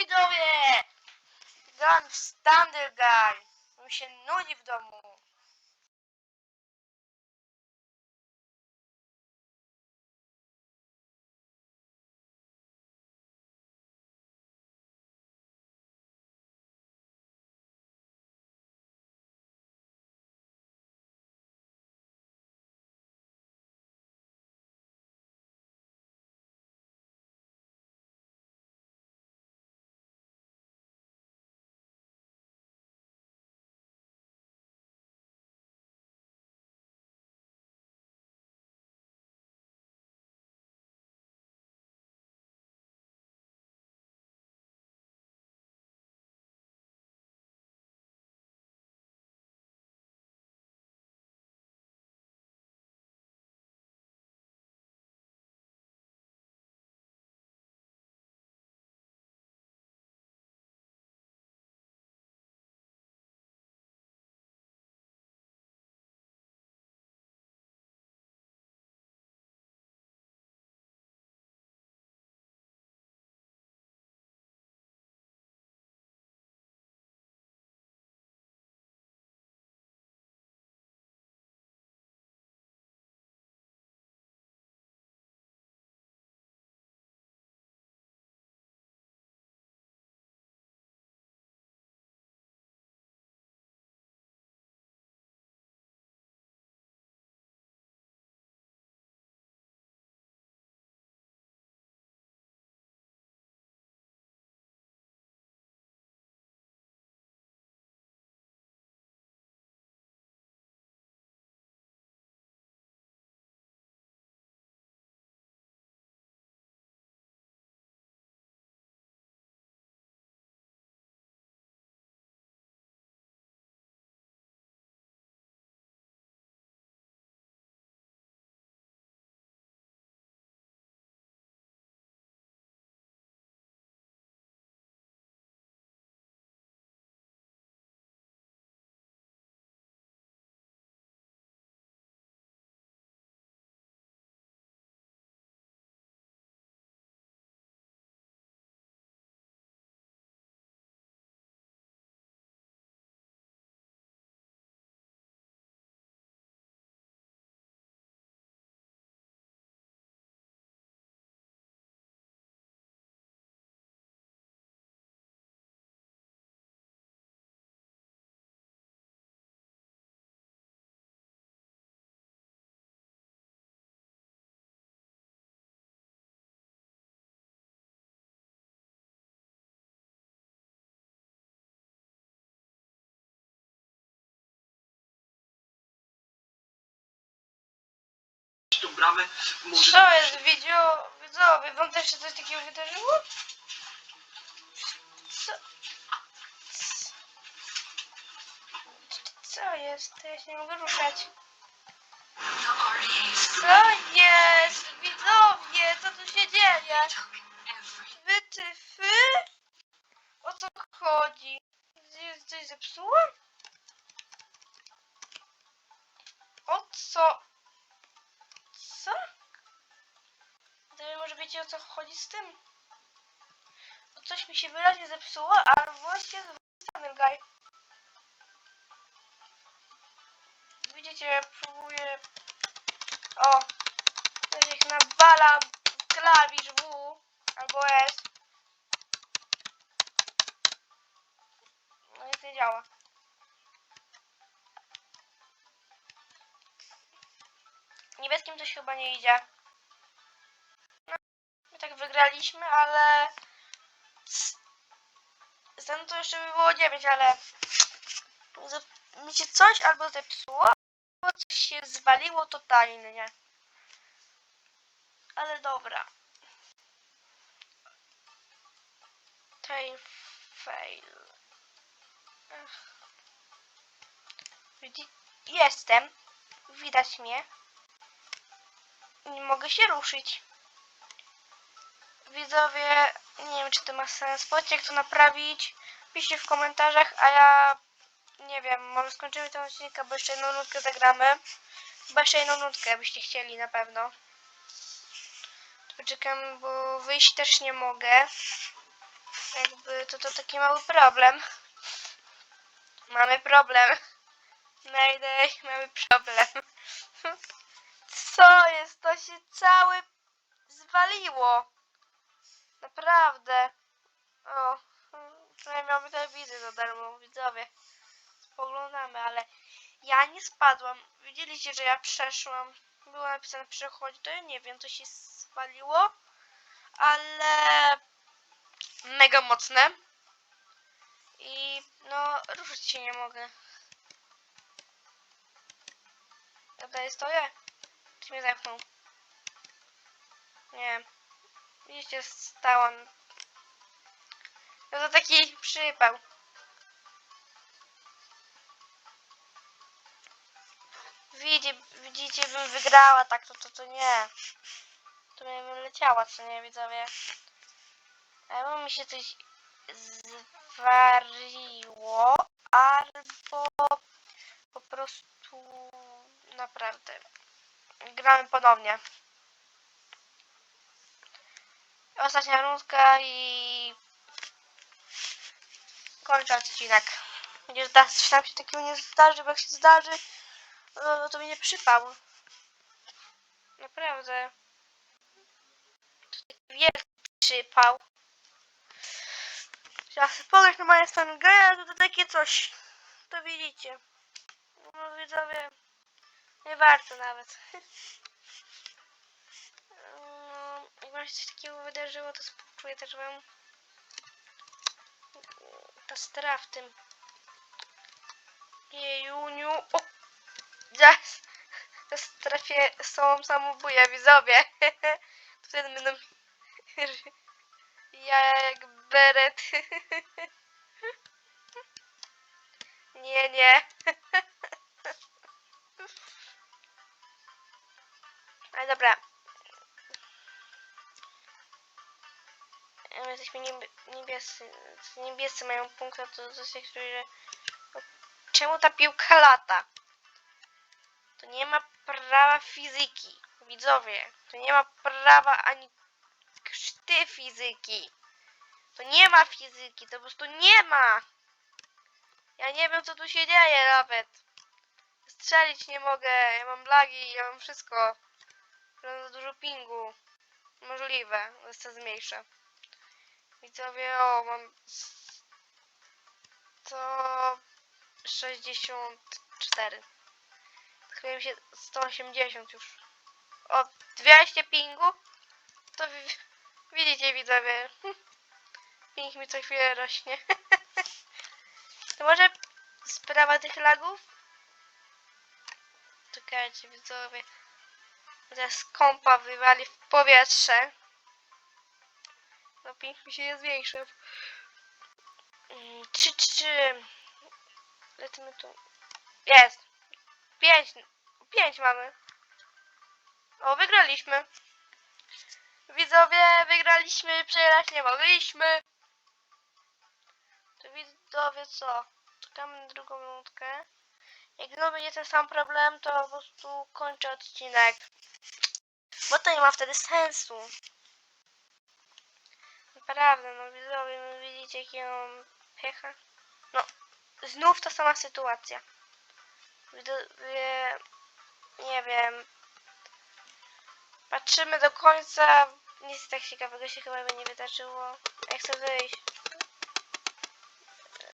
widzowie! Gun w Thunder Guy. Mi się nudzi w domu. Może... Co jest wideo? Widzowie, wam też się coś takiego wydarzyło? Co? Co jest? To ja się nie mogę ruszać. Co jest? Widzowie, co tu się dzieje? Wytyfy? O co chodzi? Jest coś zepsuło? Co chodzi z tym? Bo coś mi się wyraźnie zepsuło, a właśnie z Guy. Widzicie, próbuję... O! Jak nawalam klawisz W albo S. No nic nie działa. Niebieskim coś chyba nie idzie. My wygraliśmy, ale... Zatem to jeszcze by było 9, ale... Mi się coś albo zepsuło, albo coś się zwaliło totalnie. Ale dobra. Tail fail. Jestem. Widać mnie. Nie mogę się ruszyć. Widzowie, nie wiem czy to ma sens. Powiedzcie jak to naprawić. Piszcie w komentarzach, a ja nie wiem, może skończymy ten odcinek, albo jeszcze jedną nutkę zagramy. Chyba jeszcze jedną nutkę byście chcieli na pewno. Poczekam, bo wyjść też nie mogę. Jakby to, to taki mały problem. Mamy problem. Mayday, mamy problem. Co jest? To się całe zwaliło. Naprawdę. O, przynajmniej mamy telewizję za darmo, widzowie. Spoglądamy, ale ja nie spadłam. Widzieliście, że ja przeszłam. Było napisane przechodź, ja nie wiem, to się zwaliło. Ale mega mocne. I no, ruszyć się nie mogę. Tutaj stoję. Czy mnie zepchnął? Nie. Widzicie, stałam. No to taki przypał. Widzicie, widzicie, bym wygrała, tak to, to, to nie. To bym leciała, co nie, widzowie. Albo mi się coś zwariło, albo po prostu naprawdę. Gramy ponownie. Ostatnia rundka i kończę odcinek. Gdzież da, coś tam się takiego nie zdarzy, bo jak się zdarzy, no to mnie przypał. Naprawdę. Wielki przypał. Trzeba sobie pograć na moją stronę gry, to takie coś. To widzicie. No widzowie, nie warto nawet. Jak wam się coś takiego wydarzyło, to współczuję też wam. Ta stara w tym Jejuniu. O! To strefie są samobójia widzowie. Wtedy będą ja jak beret. Nie, nie. Niebiescy. Niebiescy mają punkt, a to coś że... Czemu ta piłka lata? To nie ma prawa fizyki. Widzowie, to nie ma prawa ani krzty fizyki. To nie ma fizyki, to po prostu nie ma. Ja nie wiem co tu się dzieje nawet. Strzelić nie mogę, ja mam lagi, ja mam wszystko. Mam za dużo pingu. Możliwe, jeszcze zmniejszę. Widzowie, o, mam 164. Chyba mi się 180 już. O, 200 pingu? To wi- widzicie widzowie. Ping mi co chwilę rośnie. to może sprawa tych lagów? Czekajcie widzowie. Teraz kompa wywali w powietrze. No mi się nie zwiększył. Mm, Trzy, trzy. Lecimy tu. Jest. Pięć. Pięć mamy. O, wygraliśmy. Widzowie, wygraliśmy, przegrać nie mogliśmy. To widzowie co? Czekamy na drugą minutkę. Jak znowu będzie ten sam problem, to po prostu kończę odcinek. Bo to nie ma wtedy sensu. Naprawdę, no widzowie, no widzicie jakie mam pecha. No, znów ta sama sytuacja. Widzowie, nie wiem. Patrzymy do końca. Nic tak ciekawego się chyba by nie wydarzyło. Ja chcę wyjść.